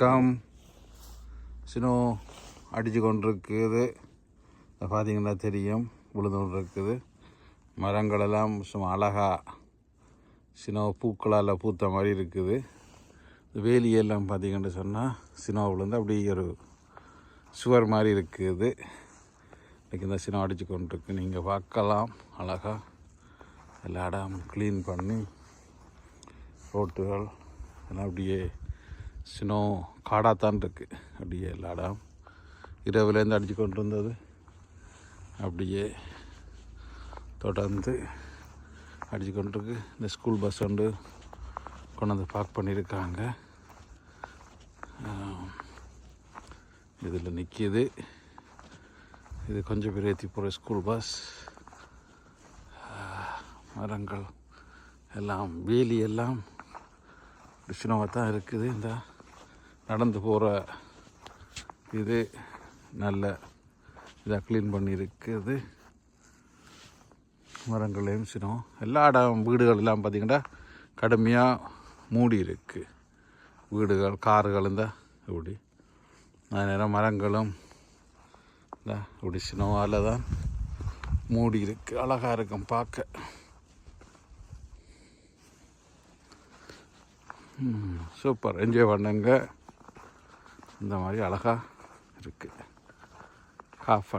வணக்கம். சினோ அடித்து கொண்டிருக்குது. பார்த்தீங்கன்னா தெரியும். விழுந்து கொண்டிருக்குது. மரங்களெல்லாம் சும்மா அழகாக சினோ பூக்களால் பூத்த மாதிரி இருக்குது. வேலியெல்லாம் பார்த்தீங்கன்னு சொன்னால் சினோ விழுந்து அப்படியே ஒரு சுவர் மாதிரி இருக்குது. இன்றைக்கி இந்த சினம் அடித்து கொண்டிருக்கு. நீங்கள் பார்க்கலாம். அழகாக எல்லா இடம் க்ளீன் பண்ணி ரோட்டுகள் எல்லாம் அப்படியே சினோ காடாகத்தான் இருக்குது அப்படியே எல்லா இடம் இரவுலேருந்து அடித்து கொண்டு இருந்தது அப்படியே தொடர்ந்து அடித்து கொண்டிருக்கு. இந்த ஸ்கூல் பஸ் வந்து கொண்டு வந்து பார்க் பண்ணியிருக்காங்க இதில் நிற்கிது இது கொஞ்சம் பிரேத்தி போகிற ஸ்கூல் பஸ் மரங்கள் எல்லாம் வேலி எல்லாம் கிருஷ்ணவாக தான் இருக்குது. இந்த. நடந்து போகிற இது நல்ல இதாக க்ளீன் பண்ணியிருக்குது மரங்களையும் சினம் எல்லா இடம் வீடுகள் எல்லாம் பார்த்திங்கன்னா கடுமையாக மூடி இருக்குது வீடுகள் கார்கள் இந்த இப்படி நேரம் மரங்களும் இப்படி சினவால் தான் மூடி இருக்கு அழகாக இருக்கும் பார்க்க. சூப்பர். என்ஜாய் பண்ணுங்க. இந்த மாதிரி அழகாக இருக்குது ஹாஃப்